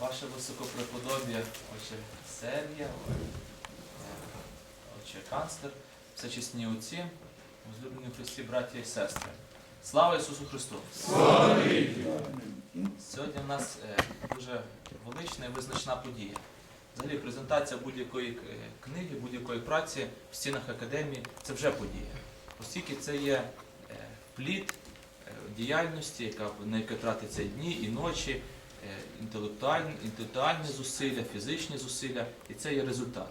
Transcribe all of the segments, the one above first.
Ваше високопреподоб'я, отче Сергія, отче канцлер, всечесні отці, возлюблені в Христі, браті і сестри. Слава Ісусу Христу! Сьогодні в нас е, дуже велична і визначна подія. Взагалі, презентація будь-якої е, книги, будь-якої праці в стінах академії це вже подія. Оскільки це є е, плід е, діяльності, яка, на яке тратиться дні і ночі, е, інтелектуальні, інтелектуальні зусилля, фізичні зусилля, і це є результат.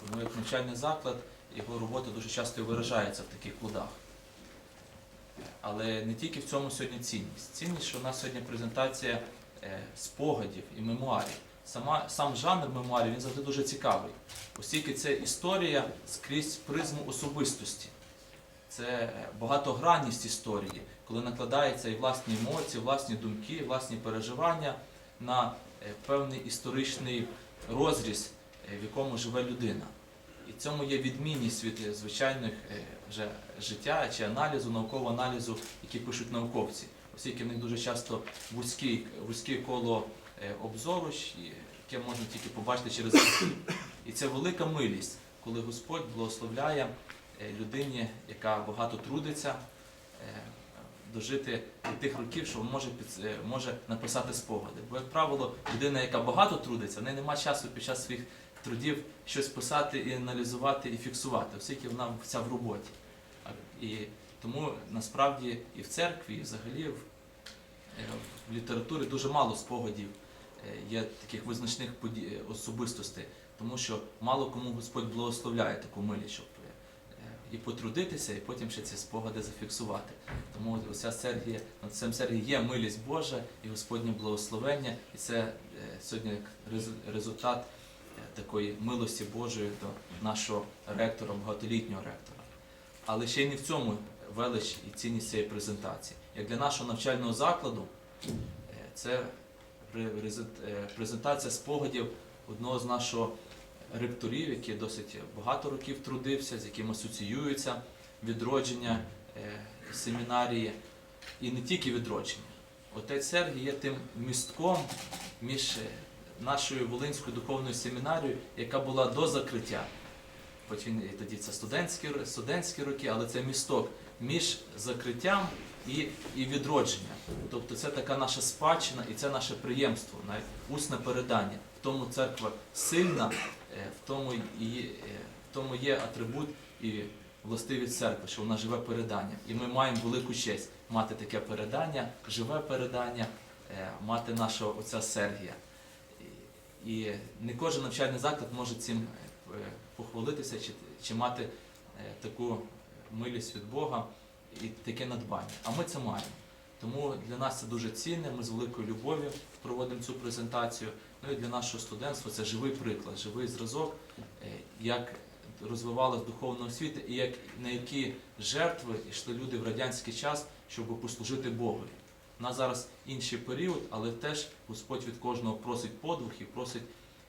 Тому як навчальний заклад, його робота дуже часто виражається в таких плодах. Але не тільки в цьому сьогодні цінність. Цінність, що у нас сьогодні презентація е, спогадів і мемуарів. Сама, сам жанр мемуарів він завжди дуже цікавий, оскільки це історія скрізь призму особистості. Це е, багатогранність історії, коли накладаються і власні емоції, власні думки, власні переживання на е, певний історичний розріз, е, в якому живе людина. І в цьому є відмінність від е, звичайних вже життя чи аналізу, наукового аналізу, які пишуть науковці, оскільки в них дуже часто вузьке, вузьке коло обзору, яке можна тільки побачити через архів. І це велика милість, коли Господь благословляє людині, яка багато трудиться, дожити до тих років, що може, під- е, може написати спогади. Бо, як правило, людина, яка багато трудиться, в неї немає часу під час своїх трудів щось писати і аналізувати і фіксувати, оскільки вона вся в роботі. І тому насправді і в церкві, і взагалі в, е, в літературі дуже мало спогадів е, є таких визначних подій, особистостей, тому що мало кому Господь благословляє таку милість, і потрудитися, і потім ще ці спогади зафіксувати. Тому оця Сергія, над цим Сергієм є милість Божа і Господнє благословення, і це е, сьогодні як результат е, такої милості Божої до нашого ректора, багатолітнього ректора. Але ще й не в цьому велич і цінність цієї презентації. Як для нашого навчального закладу, е, це пре- резент- презентація спогадів одного з нашого ректорів, який досить багато років трудився, з яким асоціюється відродження е, семінарії, і не тільки відродження. Отець Сергій є тим містком між е, нашою Волинською духовною семінарією, яка була до закриття. Хоч він тоді це студентські, студентські роки, але це місток між закриттям і, і відродженням. Тобто це така наша спадщина і це наше приємство, навіть усне передання. В тому церква сильна, в тому, і, е, в тому є атрибут і властивість церкви, що вона живе переданням. І ми маємо велику честь мати таке передання, живе передання, е, мати нашого отця Сергія. І- не кожен навчальний заклад може цим е, похвалитися чи, чи мати е, таку милість від Бога і таке надбання. А ми це маємо. Тому для нас це дуже цінне. Ми з великою любов'ю проводимо цю презентацію. Ну і для нашого студентства це живий приклад, живий зразок, е, як розвивалась духовна освіта і як, на які жертви йшли люди в радянський час, щоб послужити Богу. У нас зараз інший період, але теж Господь від кожного просить подвиг і просить,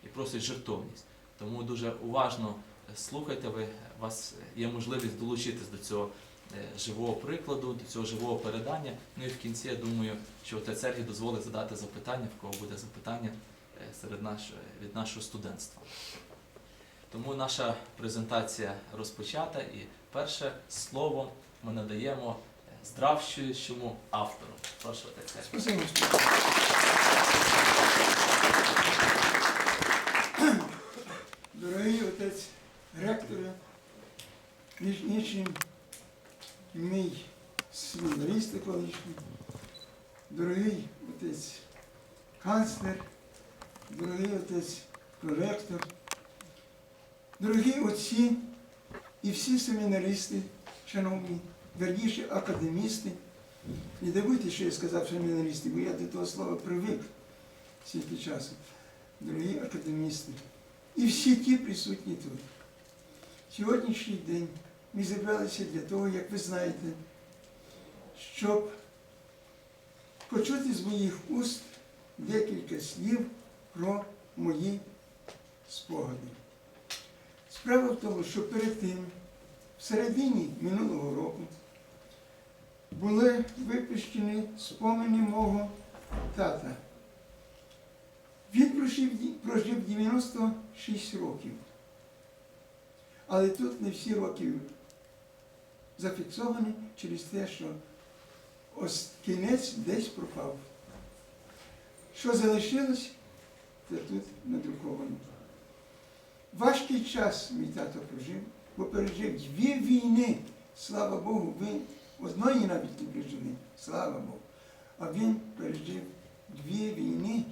і просить жертовність. Тому дуже уважно е, слухайте ви, у вас є можливість долучитись до цього е, живого прикладу, до цього живого передання. Ну і в кінці я думаю, що отець Сергій дозволить задати запитання, в кого буде запитання серед наш, від нашого студентства. Тому наша презентація розпочата і перше слово ми надаємо е, автору. Прошу Спасибо. Дорогий отець ректора, між іншим мій колишній, дорогий отець канцлер, дорогий отець проректор, дорогі отці і всі семінаристи, шановні, верніше академісти. Не дивуйтесь, що я сказав семінаристи, бо я до того слова привик стільки часу. Дорогі академісти, і всі ті присутні тут. Сьогоднішній день ми зібралися для того, як ви знаєте, щоб почути з моїх уст декілька слів про мої спогади. Справа в тому, що перед тим, в середині минулого року, були випущені спомини мого тата. Він прожив, прожив 96 років. Але тут не всі роки зафіксовані через те, що ось кінець десь пропав. Що залишилось, це тут надруковано. Важкий час мій тато прожив, бо пережив дві війни. Слава Богу, ви одної навіть не пережили, слава Богу. А він пережив дві війни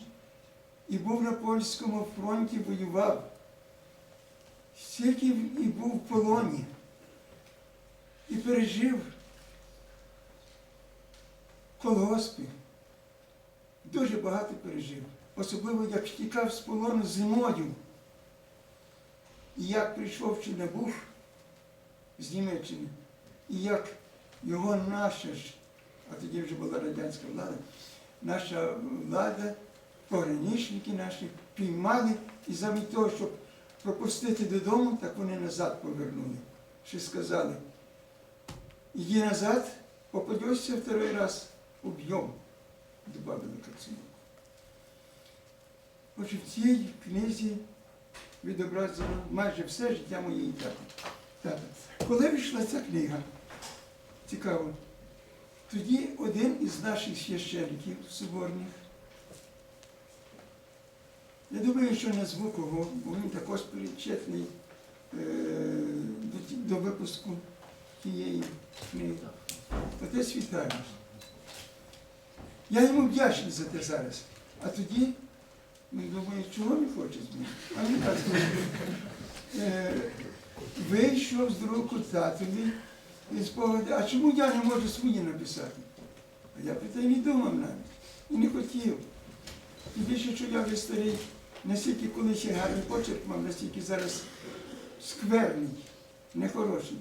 і був на польському фронті, воював. Стільки і був в полоні. І пережив колгоспи. Дуже багато пережив. Особливо як втікав з полону зимою. І як прийшов був з Німеччини, і як його наша ж, а тоді вже була радянська влада, наша влада, пограничники наші піймали і замість того, щоб пропустити додому, так вони назад повернули. Ще сказали, іди назад, попадешся второй раз, уб'єм, добавили Кацинок. Отже, в цій книзі відобразено майже все життя моєї. Тата. Коли вийшла ця книга, цікаво, тоді один із наших священників соборних, я думаю, що назву кого, бо він також причетний е, до, до випуску тієї книги. Отець Віталій. Я йому вдячний за те зараз. А тоді він думає, чого він хоче з? А він так е, вийшов з руку татові і спогади, а чому я не можу свої написати? А я про те не думав навіть. І не хотів. І більше, що я вже старий, настільки колись я гарний почерк мав, настільки зараз скверний, нехороший.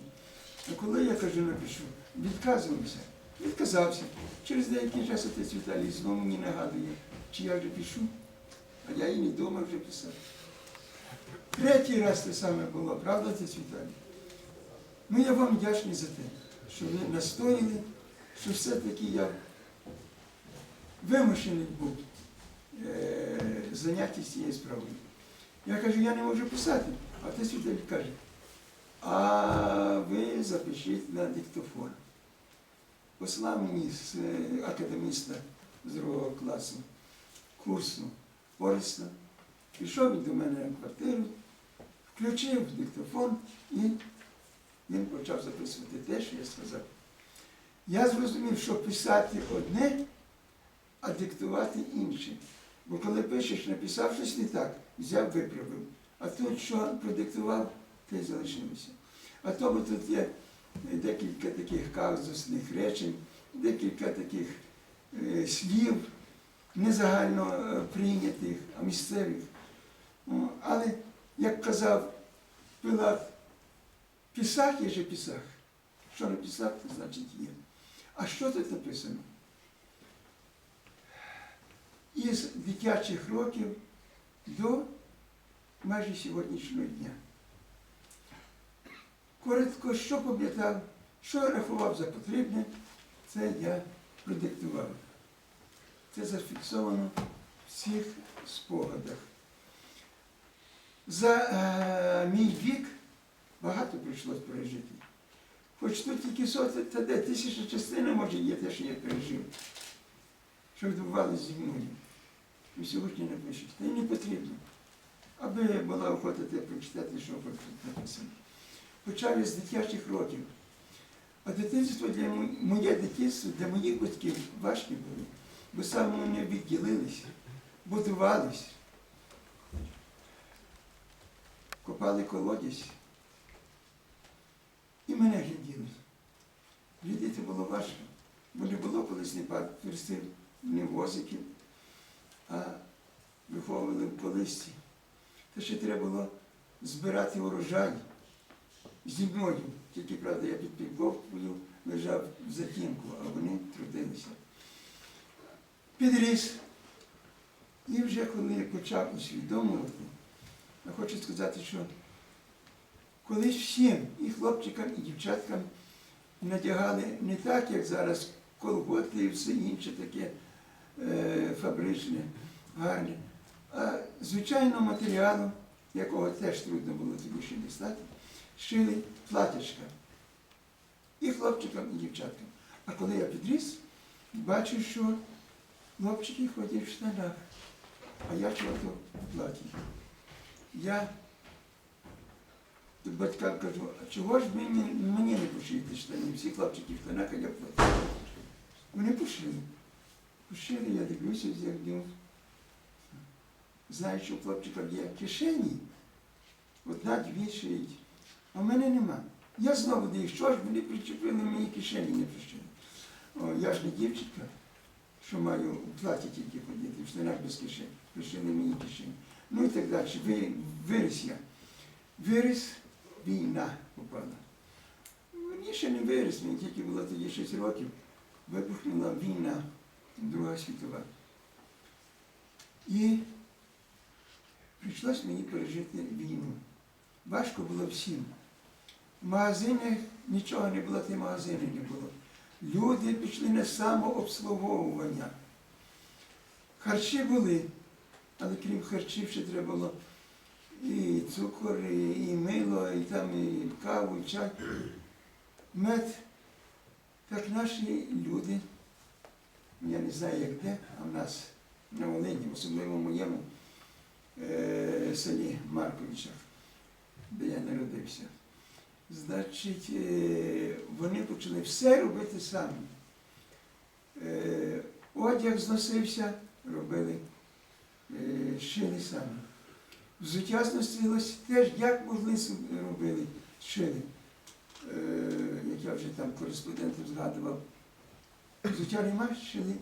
А коли я кажу, напишу, відказувався, відказався. Через деякий час отець Віталій знову мені нагадує, чи я вже пишу, а я і не думав вже писати. Третій раз те саме було, правда, отець Віталій? Ну, я вам вдячний за те, що ви настояли, що все-таки я вимушений був е, зайнятися цією справою. Я кажу, я не можу писати. А отець Віталій каже, а ви запишіть на диктофон. Послав мені з е, академіста з другого класу курсу Оресна. Пішов він до мене на квартиру, включив диктофон і він почав записувати те, що я сказав. Я зрозумів, що писати одне, а диктувати інше. Бо коли пишеш, написав щось не так, взяв, виправив. А тут що продиктував, те й залишилося. А тому тут є декілька таких казусних речень, декілька таких е, слів, не загально е, прийнятих, а місцевих. Але, як казав Пилат, писах є же писах. Що написав, то значить є. А що тут написано? Із дитячих років до майже сьогоднішнього дня. Коротко, що пам'ятав, що рахував за потрібне, це я продиктував. Це зафіксовано в всіх спогадах. За е, мій вік багато прийшлось пережити. Хоч тут тільки сота, та де тисяча частина, може, є те, що я пережив. Що відбувалося зі мною. І сьогодні не пишуть. Та й не потрібно. Аби була охота те прочитати, що написано. Почав я з дитячих років. А дитинство для моє дитинство для моїх батьків важкі було, бо саме вони відділилися, будувались, копали колодязь і мене гляділи. Глядіти було важко, бо не було колись ні паперстів, ні возиків, а виховували в колисці. Та ще треба було збирати урожай зі мною. Тільки, правда, я під підковкою лежав в затінку, а вони трудилися. Підріс. І вже коли я почав усвідомлювати, я хочу сказати, що колись всім, і хлопчикам, і дівчаткам надягали не так, як зараз колготи і все інше таке е, фабричне, гарне, А звичайного матеріалу, якого теж трудно було тоді ще дістати, шили платячка. І хлопчикам, і дівчаткам. А коли я підріс, бачу, що хлопчики ходять в штанах, а я чого-то в платі. Я батькам кажу, а чого ж мені, мені не пошити штани? Всі хлопчики в штанах, а я в платі. Вони пошили. Пошили, я дивлюся, зігнув. Знаю, що у хлопчика є кишені, одна-дві шиють. А в мене нема. Я знову даю, що ж вони причепили мені кишені не прищили. О, я ж не дівчинка, що маю у платі тільки ходити, в штанах без кишень. Пришили мені кишені. Ну і так далі. Ви, виріс я. Виріс, війна попала. Мені ще не виріс, мені тільки було тоді 6 років. Вибухнула війна, Друга світова. І прийшлось мені пережити війну. Важко було всім. В магазинах нічого не було, ти магазини не було. Люди пішли на самообслуговування. Харчі були, але крім харчів ще треба було і цукор, і, мило, і там і каву, і чай, мед. Так наші люди, я не знаю як де, а в нас на Волині, особливо в моєму е, селі Марковичах, де я народився. Значить, е, вони почали все робити самі. Е, одяг зносився, робили, е, шили самі. Взуття зносилось теж, як могли робили, шили. Як я вже там кореспондентом згадував, взуття нема, шили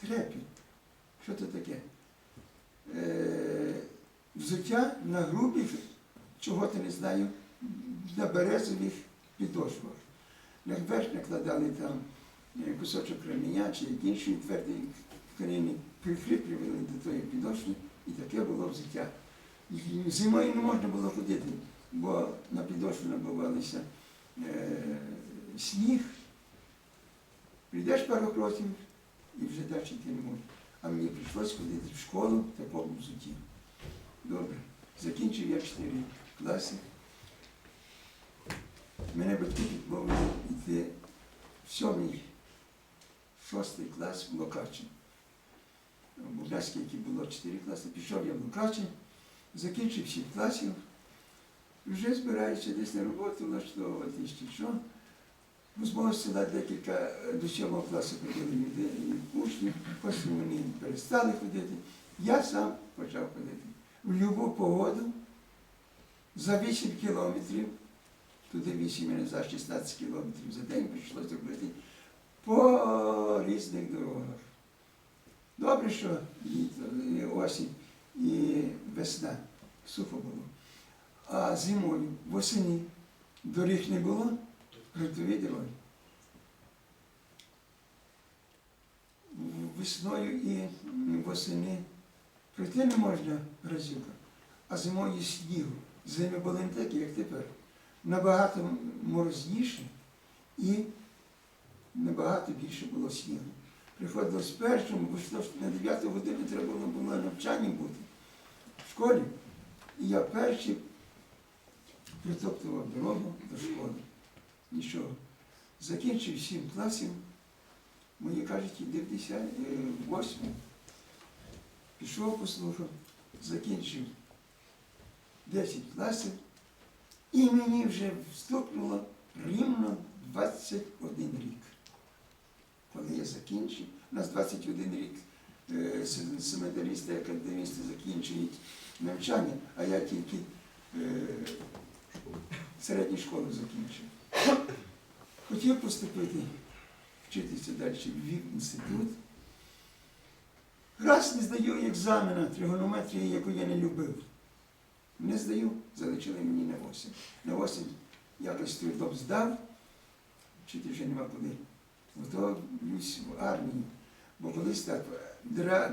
трепі. Що це таке? Взуття на грубих, чого то не знаю, на березових підошвах. Наверх накладали там е, кусочок креміння чи іншої твердої тканини, прикріплювали до тої підошви, і таке було взуття. Зимою не можна було ходити, бо на підошву набивалися е, сніг. Прийдеш пару кроків і вже далі йти не можна. А мені прийшлось ходити в школу в такому взутті. Добре. Закінчив я 4 класи. Мене батьки відмовили йти в сьомий, шостий клас в Локачі. В Буляській, який було 4 класи, пішов я в Локачі, закінчив 7 класів, вже збираюся десь на роботу влаштовувати ще що. Ну, з декілька до сьомого класу ходили люди, учні, потім вони перестали ходити. Я сам почав ходити. В любу погоду за 8 кілометрів, туди 8 і назад 16 кілометрів за день прийшлося робити по різних дорогах. Добре, що і осінь і весна сухо було. А зимою, восені доріг не було, ґрунтові дороги. Весною і восени пройти не можна грозюка, а зимою снігу. Зими були не такі, як тепер. Набагато морозніше і набагато більше було снігу. Приходилось першому, бо на 9 годину треба було було навчання бути в школі. І я перший притоптував дорогу до школи. Нічого. Закінчив сім класів. Мені кажуть, іди в 10, е. Пішов, послухав, закінчив 10 класів. І мені вже вступило рівно 21 рік. Коли я закінчив, у нас 21 рік е, академісти закінчують навчання, а я тільки е, середню школу закінчив. Хотів поступити, вчитися далі в інститут. Раз не здаю екзамена тригонометрії, яку я не любив. Не здаю, залишили мені на осінь. На осінь якось трудом здав, вчити вже нема куди. Готовлюсь в армії. Бо колись так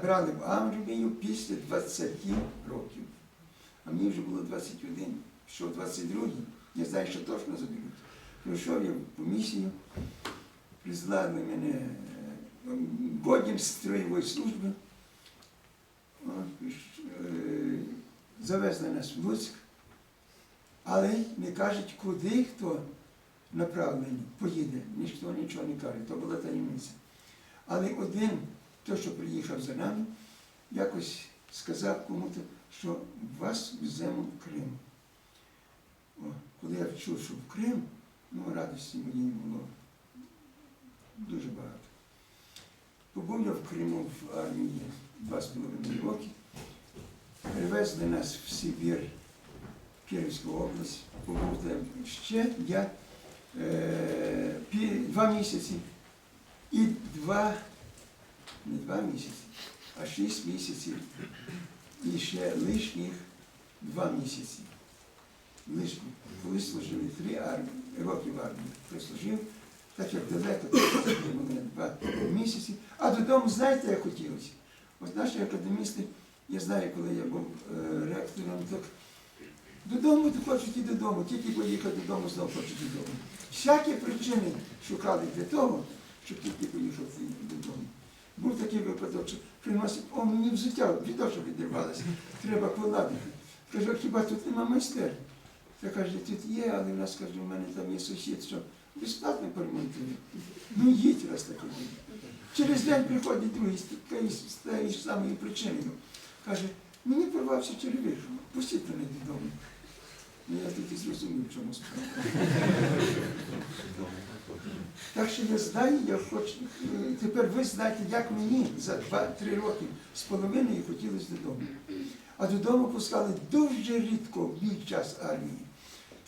брали в армію після 20 років. А мені вже було 21, що 22, не знаю, що точно заберуть. Пройшов я по місію, призвали мене е, годним з строєвої служби. Завезли нас в Луцьк, але не кажуть, куди хто направлений, поїде. Ніхто нічого не каже, то була таємниця. Але один, той, що приїхав за нами, якось сказав кому-то, що вас веземо в Крим. О, коли я чув, що в Крим, ну радості мені було дуже багато. Побув я в Криму в армії два з половиною роки. Привезли нас в Сибір, Київську область. Побув ще я е, пі- два місяці і два, не два місяці, а шість місяців. І ще лишніх два місяці. Лишні. Коли служили три армії, роки в армії, прислужив, так як далеко, це два місяці. А додому, знаєте, як хотілося? От наші академісти, я знаю, коли я був е, ректором, так додому то хочуть і додому, тільки поїхати додому, знову хочуть додому. Всякі причини шукали для того, щоб тільки поїхати додому. Був такий випадок, що приносить, о, мені взуття, від того, відірвалося, треба поладити. Кажу, хіба тут нема майстерні? Та каже, тут є, але в нас каже, у мене там є сусід, що безплатно поремонтує. Ну їдь раз таке. Через день з такою з тією самою причиною. Каже, мені порвався черевик, пустіть мене додому. Ну я тоді зрозумів, чому справа. Так що я знаю, я хочу. е, Тепер ви знаєте, як мені за 2-3 роки з половиною хотілося додому. А додому пускали дуже рідко в мій час армії.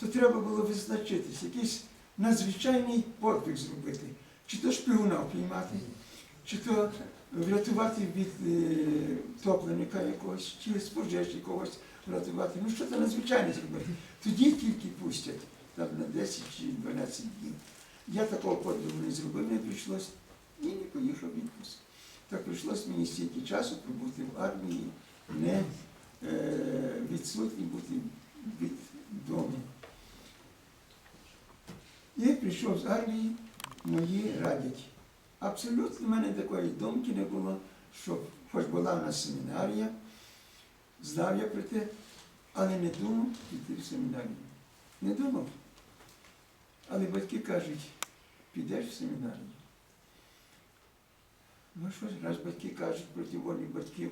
То треба було визначитись, якийсь надзвичайний подвиг зробити. Чи то шпигуна впіймати, чи то врятувати від е, топленика якогось, чи з пожежі когось врятувати. Ну що це надзвичайне зробити. Тоді тільки пустять, там на 10 чи 12 днів. Я такого подвигу не зробив, не прийшлось і не поїхав відпуск. Так прийшлось мені стільки часу пробути в армії, не е, відсутні бути від дому. Я прийшов з армії, мої радять. Абсолютно в мене такої думки не було, що хоч була в нас семінарія, знав я про те, але не думав піти в семінарію. Не думав. Але батьки кажуть, підеш в семінарію. Ну що ж, раз батьки кажуть проти волі батьків,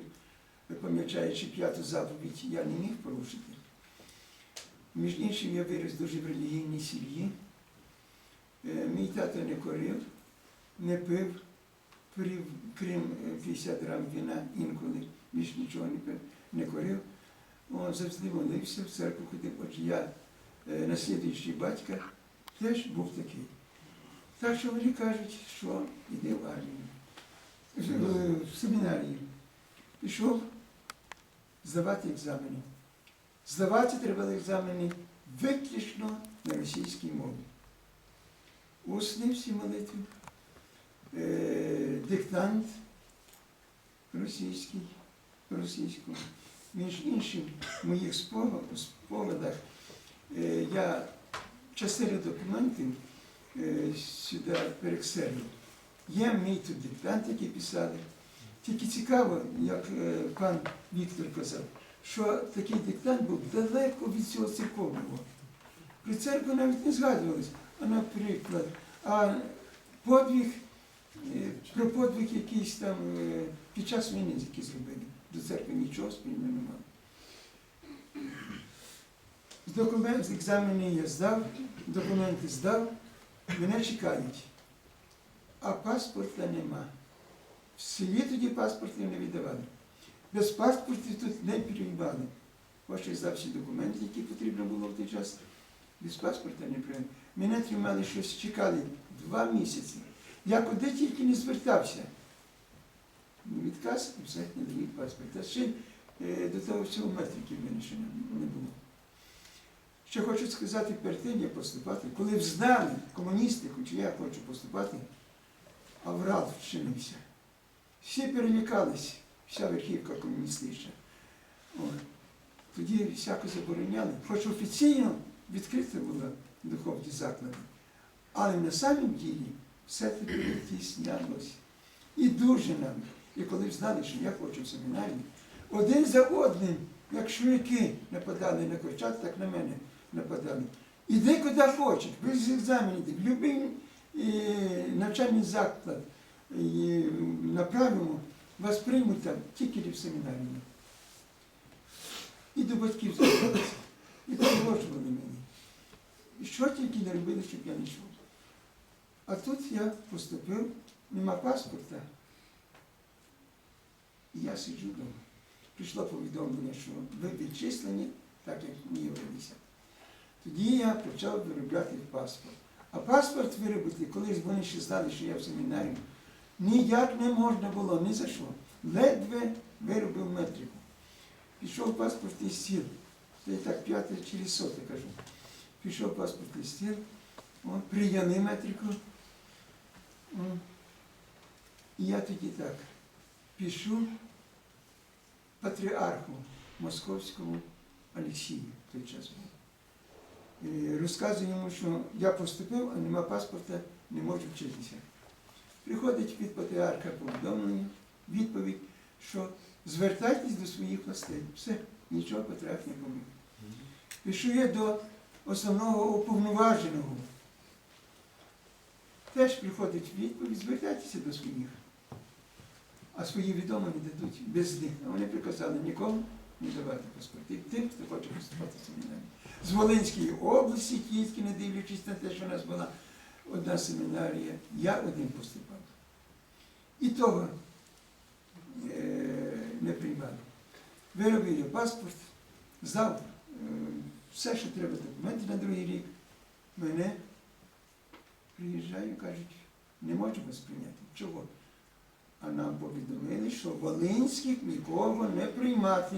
помічаючи п'яту заповідь, я не міг порушити. Між іншим, я виріс дуже в релігійній сім'ї. Е, Мій тато не курив, не пив, крім е, 50 грам вина інколи, більш нічого не пив, не курив. Он завжди молився, в церкву ходив. Отже, я е, наслідуючий батька теж був такий. Так що вони кажуть, що йди в армію, Е, в семінарію. Пішов здавати екзамени. Здавати треба екзамени виключно на російській мові. Усні всі молитви, е, диктант російський, російською. Між іншим, в моїх спогадах е, я частину документів е, сюди перекселив. Є мій тут диктант, який писали. Тільки цікаво, як е, пан Віктор казав, що такий диктант був далеко від цього церковного. Про церкву навіть не згадувалось. А наприклад, а е, про подвиг якийсь там е, під час війни, який зробили. До церкви нічого спільного немає. Документ, екзамени я здав, документи здав, мене чекають. А паспорта нема. В селі тоді паспортів не віддавали. Без паспортів тут не приймали. Ось я здав всі документи, які потрібно було в той час. Без паспорта не приймали. Мене тримали щось, чекали два місяці. Я куди тільки не звертався. Ну, Відказ не дають паспорт. А ще е, до того всього метриків винищено не було. Що хочу сказати перед тим, як поступати, коли взнали комуністи, хоч я хочу поступати, аврал вчинився. Всі перелякались, вся верхівка комуністична. Тоді всяко забороняли, хоч офіційно відкрито було духовні заклади. Але на самом ділі все таки відтіснялося. І дуже нам. І коли знали, що я хочу в семінарії, один за одним як швидки нападали на Корчат, так на мене нападали. Іди куди хочеш, без екзаменів, в будь-який навчальний заклад і, направимо, вас приймуть там тільки в семінарії. І до батьків звернулися. І погрожували мені. І що тільки не робили, щоб я не йшов. А тут я поступив, нема паспорта. І я сиджу вдома. Прийшло повідомлення, що ви відчислені, так як мені виявилися. Тоді я почав виробляти паспорт. А паспорт виробити, коли вони ще знали, що я в семінарі, ніяк не можна було, ні за що. Ледве виробив метрику. Пішов паспортний стіл. Це я так п'яте через соте кажу. Пішов паспортний стіл, прийняли метрику. О. І я тоді так пишу патріарху московському Олексію в той час був. І розказую йому, що я поступив, а нема паспорта, не можу вчитися. Приходить від патріарха повідомлення, відповідь, що звертайтесь до своїх властей. Все, нічого патріарх не поміг. Пишу я до основного уповноваженого. Теж приходить відповідь, звертайтеся до своїх. А свої відомо не дадуть без них. Вони приказали нікому не давати паспорти тим, хто хоче поступати в. З Волинської області, тільки не дивлячись на те, що у нас була одна семінарія, я один поступав. І того е, не приймали. Виробив я паспорт, здав е, все, що треба документи на другий рік. Мене приїжджаю, кажуть, не можу вас прийняти. Чого? А нам повідомили, що Волинських нікого не приймати.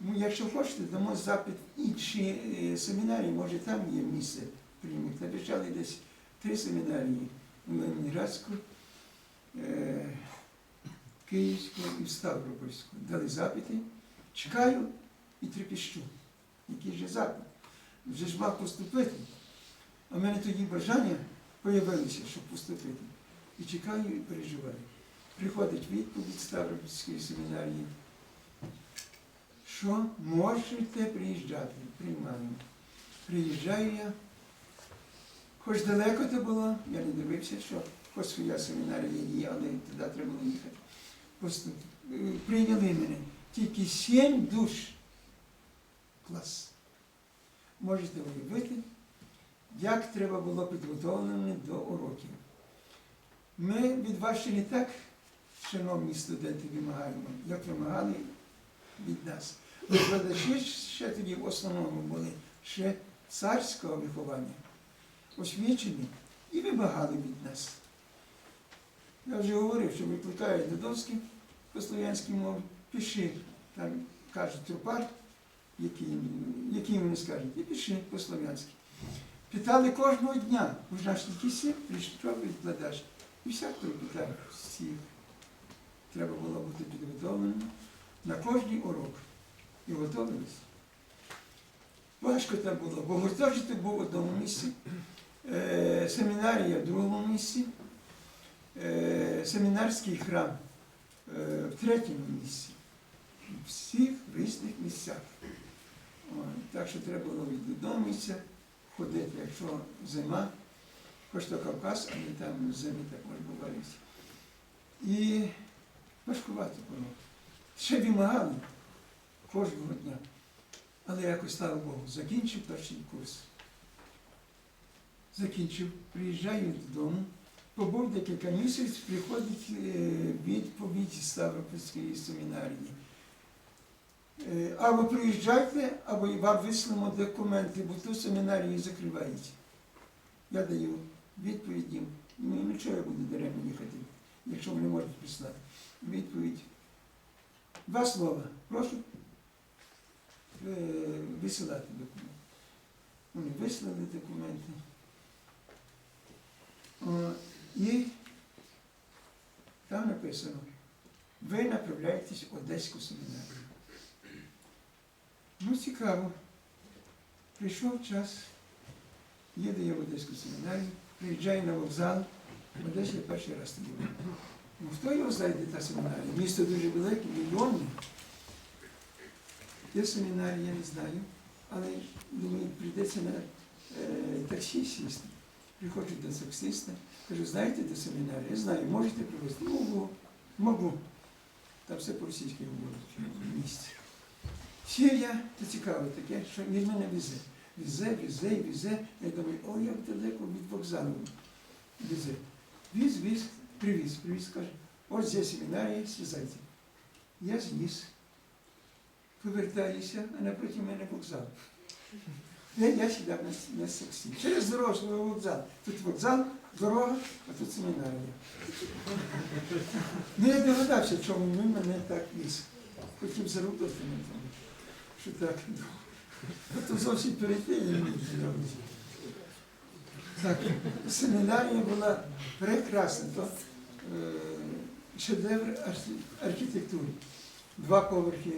Ну, якщо хочете, дамо запит інші е, семінарії, може там є місце приймуть. Написали десь три семінарії Ленінградську, е, Київську і Ставропольську. Дали запити, чекаю і трепіщу. Який же запит? Вже ж мав поступити. А в мене тоді бажання появилися, щоб поступити. І чекаю і переживаю. Приходить відповідь Ставропольської семінарії, що можете приїжджати, приймаємо. Приїжджаю я, хоч далеко це було, я не дивився, що хоч своя семінарія є, але туди треба було їхати. Поступ... е, Прийняли мене тільки сім душ. Клас. Можете уявити, як треба було підготовлено до уроків. Ми від вас ще не так, шановні студенти, вимагаємо, як вимагали від нас. Викладачі ще тоді в основному були ще царського виховання, освічені і вимагали від нас. Я вже говорив, що викликають Додовський по слов'янській мові, пиши, там кажуть трупар, який, який вони скажуть, і пиши по-слов'янськи. Питали кожного дня, наш кисі, прийшов відкладач. І всяк питав всіх. Треба було бути підготовленим на кожний урок. І готувалися. Важко там було, бо гуртожиток був в одному місці, е, семінарія в другому місці, е, семінарський храм е, в третьому місці. В всіх різних місцях. О, так що треба було від місця ходити, якщо зима, хоч то Кавказ, але там зими також бувають. І важкувато було. Ще вимагали кожного дня. Але якось, слава Богу, закінчив перший курс. Закінчив, приїжджаю додому, побув декілька місяців, приходить е, відповідь з Ставропольської семінарії. Е, Або приїжджайте, або вам вислимо документи, бо ту семінарію закривають. Я даю відповідь їм. Ну, нічого я буду даремно їхати, якщо вони можуть прислати. Відповідь. Два слова. Прошу е, висилати документи. Вони вислали документи. І там написано, ви направляєтесь в Одеську семінарію. Ну, цікаво. Прийшов час, їду я в Одеську семінарію, приїжджаю на вокзал, в Одесі я перший раз тоді був. Ну, хто його знає, де та семінарія? Місто дуже велике, мільйонне. Де семінарія, я не знаю, але думаю, прийдеться на е, таксі сісти. Приходжу до таксиста, кажу, знаєте де семінарія? Я знаю, можете привезти? Можу, можу. Там все по-російськи говорять в місті. Сів я, то цікаве таке, що він мене везе. Везе, везе, везе. Я думаю, о, як далеко від вокзалу везе. Віз, віз, привіз, привіз, каже, ось зі семінарії, слізайте. Я зніс. Повертаюся, а напроти мене вокзал. Я, я сідав на, на таксі. Через дорогу свого вокзал. Тут вокзал, дорога, а тут семінарія. Ну я догадався, чому він мене так віз. Хотів заробити мене що так. ну, А то зовсім перейти. Так, семінарія була прекрасна, то е, шедевр архі- архітектури. Два поверхи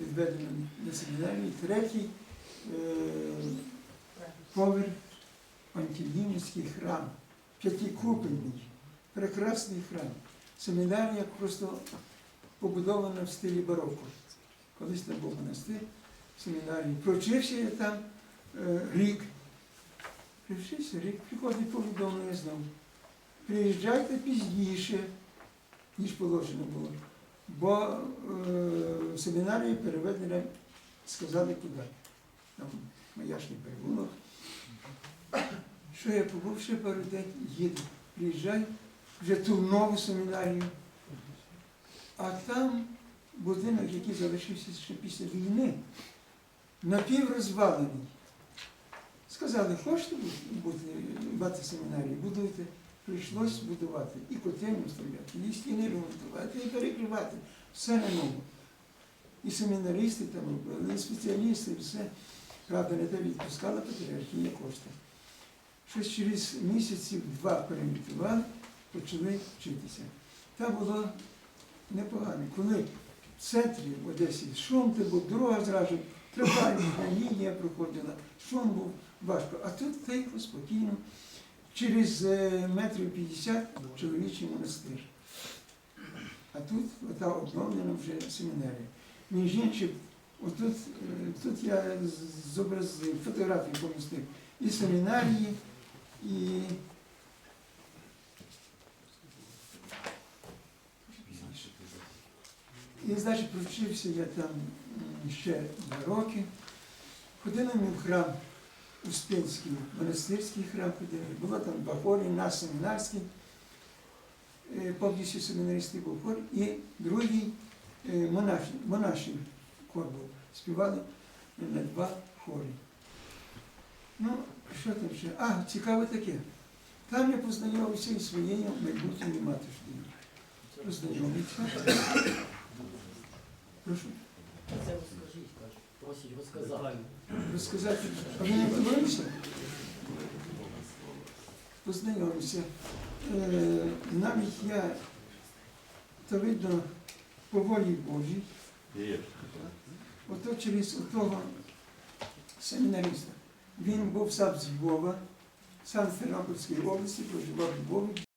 відведено на семінарії, третій е, поверх Пантелеймонський храм, п'ятикупольний, прекрасний храм. Семінарія просто побудована в стилі бароко. Колись там був монастир семінарії. Провчився я там е, рік. Привчився рік, приходить повідомлення знову. Приїжджайте пізніше, ніж положено було. Бо е, семінарію переведення сказали куди. Там Маяшний перевулок. Що я побув ще пару день, їду, приїжджаю, вже ту нову семінарію. А там будинок, який залишився ще після війни, напіврозвалений. Сказали, хочете бути, мати семінарію, будуйте. Прийшлось будувати і котельню стріляти, і стіни ремонтувати, і перекривати. Все на ново. І семінаристи там робили, і спеціалісти, і все. Правда, не те відпускала патріархія кошти. Щось через місяців два перемітували, почали вчитися. Там було непогано. Коли в центрі в Одесі шум, ти був, дорога зразу, трамвайна лінія проходила, шум був важко. А тут тихо, спокійно. Через е, метрів 50 чоловічий монастир. А тут ота обновлена вже семінарія. Між іншим, отут, е, тут я зобразив фотографії помістив і семінарії, і І, значить, провчився я там ще два роки. Ходили ми в храм Успенський, монастирський храм ходили. Було там два хорі, наш семінарський, е, повністю семінаристи був хор, і другий е, монаший, монаший хор був. Співали на два хорі. Ну, що там ще? А, цікаве таке. Там я познайомився із своєю майбутньою матушкою. Познайомився. Прошу. Це розкажіть, каже. Просить розказати. розказати. А ви не подивилися? Познайомився. Е, навіть я, то видно, по волі Божій, ото через того семінариста. Він був сам з Львова, сам з Тернопільської області, проживав у Львові,